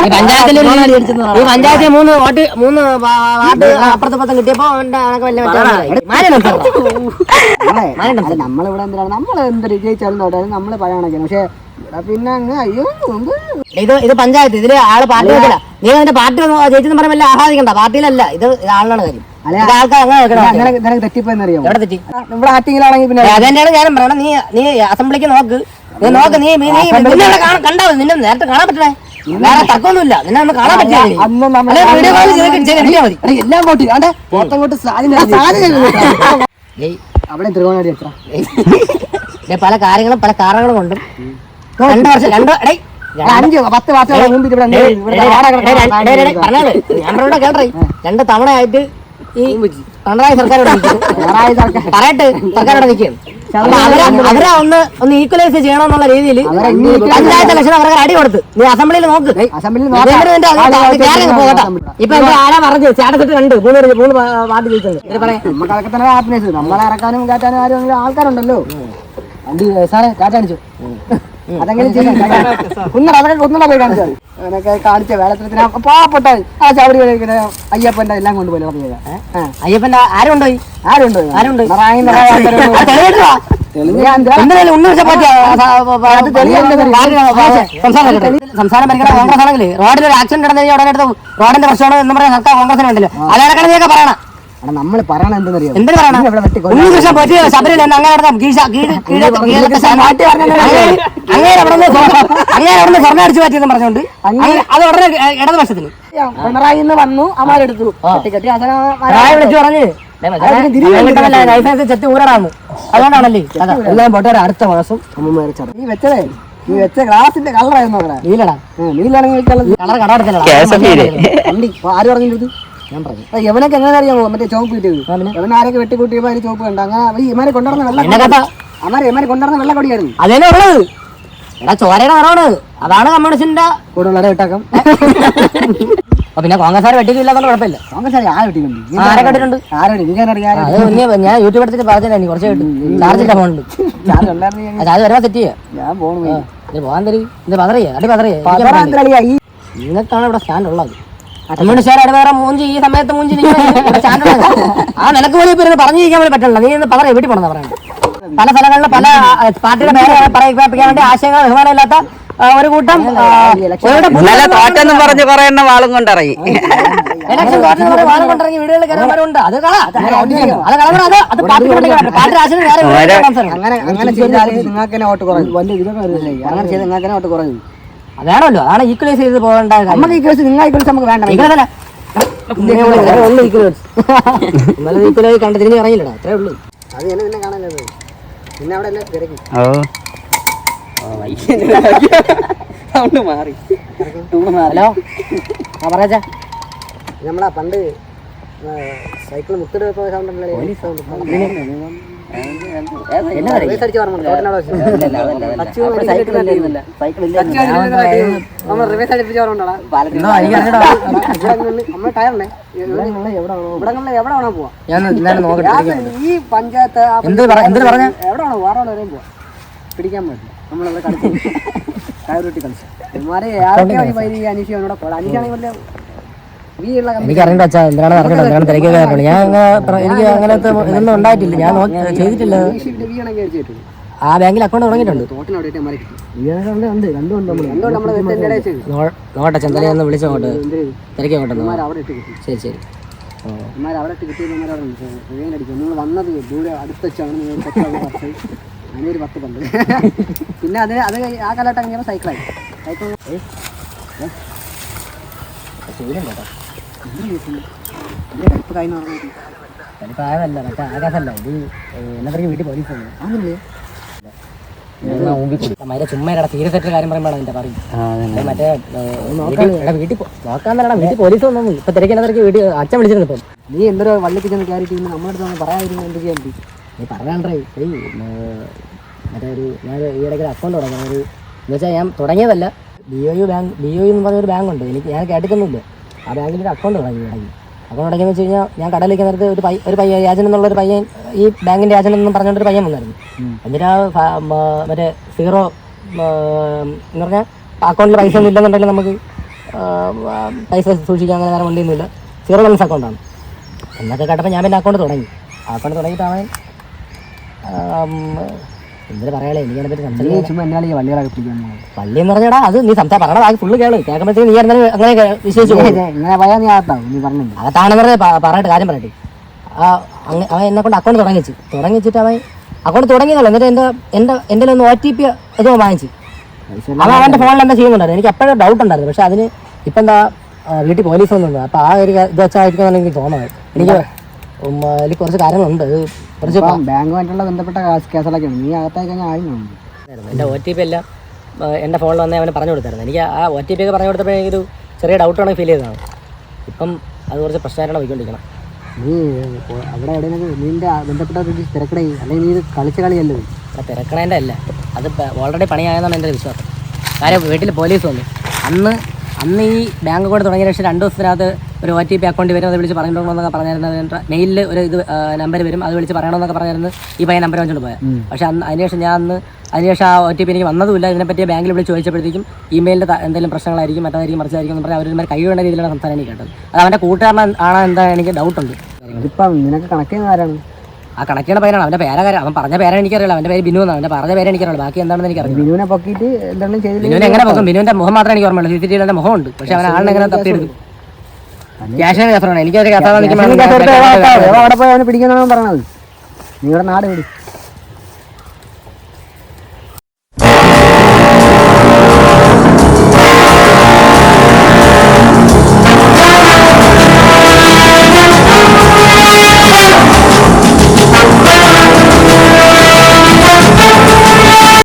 ഈ പഞ്ചായത്തിൽ ഈ പഞ്ചായത്തിൽ മൂന്ന് വോട്ട് മൂന്ന് വാർഡ് അപ്പുറത്തെ ഇപ്പുറത്തും കിട്ടിയപ്പോ. നമ്മളിവിടെ എന്തിനാണ്? നമ്മൾ എന്താ ജയിച്ചാലും തോറ്റാലും നമ്മൾ പറയാനൊക്കെയാണ് പക്ഷെ പിന്നെ അങ്ങ് അയ്യോ ഇത് ഇത് പഞ്ചായത്ത് ഇതിൽ ആൾ പാർട്ടി നീ അതിന്റെ പാർട്ടി ജയിച്ചെന്ന് പറയുമ്പോൾ ആഹ്ലാദിക്കണ്ട പാർട്ടിയിലല്ല ഇത് ഇത് കാര്യം അതെന്റെയാണ് ഞാനും പറയണം നീ നീ അസംബ്ലിക്ക് നോക്ക്. നീ നോക്ക് നീ നീ നീ നിന്നെ ഇവിടെ കാണാൻ- കണ്ടാ മതി. നിന്നെ നേരത്തെ കാണാൻ പറ്റണേ. വേറെ തക്കൊന്നുമില്ല നിന്നെ ഒന്ന് കാണാൻ പറ്റില്ല അന്ന് നമ്മൾ വീഡിയോ കോൾ ചെയ്ത് മതി. എല്ലാം പോട്ടി അവിടെ ത്രികോണടി എത്ര? പല കാര്യങ്ങളും പല കാരണങ്ങളും കൊണ്ടും രണ്ട് വർഷം രണ്ട് രണ്ട്. തവണയായിട്ട് ഈ പിണറായി സർക്കാരോട് പറയട്ടെ സർക്കാർ. നിൽക്കുകയാണ് നിൽക്കും അവരെ ഒന്ന് ഒന്ന് ഈക്വലൈസ് ചെയ്യണമെന്നുള്ള രീതിയിൽ പഞ്ചായത്ത് ഇലക്ഷൻ അവരെ അടി കൊടുത്ത്. നീ അസംബ്ലിയിൽ നോക്ക്. അസംബ്ലിയിൽ പോകട്ടെ. ഇപ്പൊ എന്റെ ആരാ പറഞ്ഞു? സ്റ്റാറ്റസ് കണ്ട്. മൂന്ന് മൂന്ന് വാർഡ് ജയിച്ചത്. പറയാം. തന്നെ ഹാപ്പിനെസ് നമ്മളെ ഇറക്കാനും കാറ്റാനും ആരും ആൾക്കാരുണ്ടല്ലോ. വണ്ടി സാറേ കാറ്റടിച്ചു അതെങ്ങനെ കുന്നട അതൊക്കെ കുന്നട പോയി കാണിച്ചത് അങ്ങനെയൊക്കെ കാണിച്ച വേളത്തിന് പാവപ്പെട്ട ആ വഴിക്കുന്ന അയ്യപ്പന്റെ എല്ലാം കൊണ്ടുപോയി ആ അയ്യപ്പന്റെ ആരുണ്ടോ? ആരുണ്ട് ആരുണ്ട്? സംസ്ഥാന കോൺഗ്രസ് ആണെങ്കിൽ റോഡിൽ ഒരു ആക്സിഡന്റ് നടന്നു കഴിഞ്ഞാൽ ഉടനെ എടുത്ത് റോഡിന്റെ പ്രശ്നമാണ് എന്ന് പറയാൻ സർക്കാർ കോൺഗ്രസിന് ഉണ്ടല്ലോ അതേക്കണ കണക്കിനൊക്കെ പറയണം. പറയണ എന്തെന്നറിയോ? എന്തിനു പറയണം? പറ്റിയ ശബരിമല എന്ന് അങ്ങനെ നടത്താം കീഴ കീഴ് കീഴ മാറ്റി പറഞ്ഞത് അങ്ങനെ അവിടെ നിന്ന് അങ്ങനെ അവിടെ നിന്ന് സ്വർണം അടിച്ചു മാറ്റിയെന്ന് പറഞ്ഞുകൊണ്ട് അങ്ങനെ അത് ഉടനെ ഇടതുപക്ഷത്തിന് പിണറായി വന്നു അമാരെടുത്തു വിളിച്ചു പറഞ്ഞു ലൈസൻസ് ചെത്തി ഊരടാന്ന്. അതുകൊണ്ടാണല്ലേ? എല്ലാം പോട്ടെ അടുത്ത മാസം. അമ്മമാരെ നീ വെച്ചതേ? നീ വെച്ച ഗ്ലാസിന്റെ കളറായിരുന്നു നീലടാ. നീലാണെങ്കിൽ കളർ കട എടുക്കലടാ ആര് പറഞ്ഞത് ഞാൻ പറഞ്ഞു. എങ്ങനെ അറിയാമോ മറ്റേ ചോപ്പ് കിട്ടിയത്. ആരൊക്കെ വെട്ടിക്കൂട്ടിയപ്പോ അതിന് ചോപ്പ് കണ്ട. അങ്ങനെ ഇമാരെ കൊണ്ടുവന്ന വെള്ള അമാരെ ഇമാരെ കൊണ്ടുവന്ന വെള്ള കൊടിയായിരുന്നു. അതന്നെ ഉള്ളത്. എടാ ചോരയുടെ നിറമാണ്. അതാണ് കമ്മ്യൂണിസ്റ്റിന്റെ കൂടുതൽ വിട്ടാക്കാം. അപ്പൊ പിന്നെ കോൺഗ്രസ്സുകാർ വെട്ടിക്കില്ലാത്ത കുഴപ്പമില്ല. കോൺഗ്രസ് ആരെ ആരെ ആരെ കണ്ടിട്ടുണ്ട്? ആരെ ഞാൻ യൂട്യൂബ് എടുത്തിട്ട് പറഞ്ഞില്ല എനിക്ക് കുറച്ച് കിട്ടും ചാർജ് ഇല്ല ഫോണിൽ ചാർജ് വരാൻ സെറ്റ് ചെയ്യാം. ഞാൻ പോകാൻ തരും. ഇത് പതറിയേ അടി പതറിയേ. നിങ്ങൾക്കാണ് ഇവിടെ സ്റ്റാൻഡ് ഉള്ളത്. കമ്മ്യൂണിസ്റ്റുകാർ അടി ഇടവേറെ മൂഞ്ചി ഈ സമയത്ത് മൂഞ്ചി ആ നിനക്ക് പോലും ഇപ്പൊ ഇരുന്ന് പറഞ്ഞു ചെയ്യാൻ വേണ്ടി പറ്റില്ല. നീ ഇന്ന് പതറേ വീട്ടിൽ പോണെന്ന് പറയുന്നത് പല സ്ഥലങ്ങളിലും പല പാർട്ടിയുടെ പേര് പറയിപ്പിക്കാൻ വേണ്ടി ആശയങ്ങൾ ബഹുമാനമില്ലാത്ത ഒരു കൂട്ടം ഇന്നലെ തോറ്റെന്നും പറഞ്ഞ് കുറെ എണ്ണം വാളും കൊണ്ടിറങ്ങി. ഇലക്ഷൻ തോറ്റെന്ന് പറഞ്ഞ് വാരം കൊണ്ടിറങ്ങി വീടുകളിൽ കയറുന്നവരുണ്ട് അത് കള അത് കളവറ അത് അത് പാർട്ടി പാർട്ടി വേറെ അങ്ങനെ അങ്ങനെ ചെയ്താൽ നിങ്ങൾക്ക് തന്നെ വോട്ട് കുറയും. വലിയ ഇതൊക്കെ വരുന്നില്ലേ അങ്ങനെ ചെയ്ത് നിങ്ങൾക്ക് തന്നെ വോട്ട് കുറയും. അതാണല്ലോ അതാണ് ഈക്വലൈസ് ചെയ്ത് പോകേണ്ട കാര്യം. നമുക്ക് ഈ കേസ് നിങ്ങൾ ഈക്വലൈസ് നമുക്ക് വേണ്ട. ഈക്വലൈസ് അല്ല. ഉള്ളു ഈക്വലൈസ് ഈക്വലൈസ് അത്രേ അത് എന്നെ നിന്നെ കാണാനത് പിന്നെ അവിടെ എല്ലാം തിരക്കി. ഓ. മാറി. ഹലോ? ആ നമ്മളാ പണ്ട് സൈക്കിൾ മുത്തിട്ട് പോയ സൗണ്ട് ഈ പഞ്ചായത്ത് എവിടെയാണോ എന്ത് പറ- എന്തിന് പറഞ്ഞ? എവിടെ വേറെ വരെയും പോവാം. പിടിക്കാൻ പറ്റില്ല നമ്മളവിടെ കളിച്ചു. കയറുട്ടി കളിച്ചു. ഇവന്മാരെ ആരൊക്കെ വൈകി അനീഷ് അവനോട് പോടാ അനീഷാണെങ്കിൽ വലിയ ഈ ഉള്ള കമ്പനി. എനിക്ക് അറിയണ്ട അച്ഛാ എന്തിനാണ് അറിയണം എന്തിനാണ് തിരക്കൊക്കെ അറിയണം ഞാൻ എനിക്ക് അങ്ങനത്തെ ഇതൊന്നും ഉണ്ടായിട്ടില്ല. ഞാൻ ചെയ്തിട്ടില്ല. ആ ബാങ്കിൽ അക്കൗണ്ട് തുടങ്ങിയിട്ടുണ്ട്. തോട്ടിന് ഒന്ന് വിളിച്ചു ചന്ദ്രനെ തിരക്കി അങ്ങോട്ട് ശരി ശരി. പിന്നെ അത് അത് ആ കാലഘട്ടം സൈക്കിളായി സൈക്കിൾ കഴിഞ്ഞ വീട്ടിൽ തീരെ കാര്യം വീട്ടിൽ- വീട്ടിൽ പോലീസ് വീട്ടിൽ അച്ഛൻ നീ നീ ഒരു ഞാൻ അക്കൗണ്ട് ഞാൻ തുടങ്ങിയതല്ല B O U bank B O U എന്ന് പറഞ്ഞൊരു ബാങ്ക് ഉണ്ട് എനിക്ക് ഞാൻ കേട്ടിട്ടൊന്നുമില്ല ആ ബാങ്കിൽ ഒരു അക്കൗണ്ട് തുടങ്ങി തുടങ്ങി. അക്കൗണ്ട് തുടങ്ങിയെന്ന് വെച്ച് കഴിഞ്ഞാൽ ഞാൻ കടയിലേക്ക് നേരത്തെ ഒരു പൈ ഒരു പയ്യൻ രാജൻ എന്നുള്ള ഒരു പയ്യൻ ഈ ബാങ്കിന്റെ രാജൻ എന്നും പറഞ്ഞുകൊണ്ട് ഒരു പയ്യൻ വന്നായിരുന്നു. എന്നിട്ട് ആ മറ്റേ സീറോ എന്ന് പറഞ്ഞാൽ അക്കൗണ്ടിൽ പൈസ ഒന്നും ഇല്ലെന്നുണ്ടെങ്കിൽ നമുക്ക് പൈസ സൂക്ഷിക്കാൻ അങ്ങനെ വേറെ വണ്ടിയൊന്നുമില്ല. സീറോ ബാലൻസ് അക്കൗണ്ടാണ് എന്നൊക്കെ കേട്ടപ്പോൾ ഞാൻ പിന്നെ അക്കൗണ്ട് തുടങ്ങി. അക്കൗണ്ട് തുടങ്ങിയിട്ട് അവൻ എന്തിനു പറയാളേ എനിക്ക് അതിനെപ്പറ്റി നീ സംസാരിക്കാൻ ചുമ്മാ എന്നാലും വള്ളികളൊക്കെ പിടിക്കാൻ പള്ളി എന്ന് പറഞ്ഞാടാ അത് നീ സംസാരം പറയണ ബാക്കി ഫുള്ള് കേൾ. കേൾക്കുമ്പോഴത്തേക്ക് നീ എന്നാലും അങ്ങനെ പോകും. ഇങ്ങനെ നീ നീ പറഞ്ഞില്ല അകത്താണെന്ന് പറഞ്ഞ് പറയട്ടെ കാര്യം പറയട്ടെ. ആ അവൻ എന്നെ കൊണ്ട് അക്കൗണ്ട് തുടങ്ങിച്ചു തുടങ്ങിച്ചിട്ട് അവൻ അക്കൗണ്ട് തുടങ്ങിയതല്ലോ എന്നിട്ട് എന്റെ എന്റെ എന്റെ ഒന്ന് ഒ ടി പി വാങ്ങിച്ചു. അവൻ അവന്റെ ഫോണിൽ എന്താ ചെയ്യുന്നുണ്ടായിരുന്നു? എനിക്ക് എപ്പോഴും ഡൗട്ട് ഉണ്ടായിരുന്നു. പക്ഷെ അതിന് ഇപ്പം എന്താ വീട്ടിൽ പോലീസ് വന്നിട്ടുണ്ട്. അപ്പോൾ ആ ഒരു ഇത് വെച്ചായിരിക്കും എനിക്ക് തോന്നുന്നത് എനിക്ക് അതിൽ കുറച്ച് കാര്യങ്ങളുണ്ട്. കുറച്ച് ബാങ്കുമായിട്ടുള്ള ബന്ധപ്പെട്ട കേസുകളൊക്കെ ഉണ്ട് നീ അകത്തായി കഴിഞ്ഞാൽ ആരും കാണും എന്റെ ഒ ടി പി എല്ലാം എന്റെ ഫോണിൽ വന്നേ അവന് പറഞ്ഞു കൊടുത്തായിരുന്നു. എനിക്ക് ആ ഒ ടി പി ഒക്കെ പറഞ്ഞു കൊടുത്തപ്പോൾ എനിക്കൊരു ചെറിയ ഡൗട്ടാണ് ഫീൽ ചെയ്തതാണ്. ഇപ്പം അത് കുറച്ച് പ്രശ്നമായിട്ടാണ് പോയിക്കൊണ്ടിരിക്കണം നീ അവിടെ എവിടെയെങ്കിലും നിന്റെ ബന്ധപ്പെട്ട ഒരു തിരക്കടേ. അല്ലെങ്കിൽ നീ ഇത് കളിച്ച കളിയല്ലോ? ആ തിരക്കണേന്റെ അല്ല. അത് ഓൾറെഡി പണിയായെന്നാണ് എന്റെ വിശ്വാസം. കാര്യം വീട്ടിൽ പോലീസ് വന്നു. അന്ന് അന്ന് ഈ ബാങ്ക് കൂടെ തുടങ്ങിയ ശേഷം രണ്ട് ദിവസത്തിനകത്ത് ഒരു ഒ ടി പി അക്കൗണ്ട് വരും അത് വിളിച്ച് പറഞ്ഞിട്ടുണ്ടെന്നൊക്കെ പറഞ്ഞിരുന്നത് മെയിലിൽ ഒരു ഇത് നമ്പർ വരും അത് വിളിച്ച് പറയണമെന്നൊക്കെ പറഞ്ഞിരുന്നത് ഈ പയ്യ നമ്പർ വെച്ചോണ്ട് പോയത് പക്ഷെ അന്ന് അതിനുശേഷം ഞാൻ അന്ന് അതിനുശേഷം ആ ഒ ടി പി എനിക്ക് വന്നതുമില്ല. ഇതിനെപ്പറ്റി ബാങ്കിൽ വിളിച്ച് ചോദിച്ചപ്പോഴത്തേക്കും ഇമെയിലിന്റെ എന്തെങ്കിലും പ്രശ്നങ്ങളായിരിക്കും മറ്റേതായിരിക്കും മറിച്ചായിരിക്കും എന്ന് പറഞ്ഞാൽ അവരൊരു കൈ വേണ്ട രീതിയിലാണ് സംസാരം എനിക്ക് കേട്ടത്. അത് അവന്റെ കൂട്ടുകാരൻ ആണോ എന്താ എനിക്ക് ഡൗട്ടുണ്ട് ഇപ്പം നിനക്ക് കണക്ട് ചെയ്യുന്ന ആരാണ്? ആ കണക്കിയുടെ പേരാണ് അവന്റെ പേര കാര്യം അവൻ പറഞ്ഞ പേരാണ് എനിക്കറിയില്ല. അവന്റെ പേര് ബിനു എന്നാണ്. അവന്റെ പറഞ്ഞ പേരെ എനിക്കറിയില്ല. ബാക്കി എന്താണെന്ന് എനിക്കറിയില്ല. ബിനുവിനെ പൊക്കിയിട്ട് എന്തെങ്കിലും ചെയ്തില്ല ബിനുവിനെ എങ്ങനെ പോകും ബിനുവിന്റെ മുഖം മാത്രമേ എനിക്ക് ഓർമ്മയുള്ളൂ സി സി ടി വിയുടെ മുഖമുണ്ട്. പക്ഷേ അവൻ ആളിനെ എങ്ങനെ തപ്പിയെടുക്കും ക്യാഷിന് കസറാണ് എനിക്കൊരു കഥ അവിടെ പോയി അവനെ പറയണത് നിങ്ങളുടെ നാട് പിടി.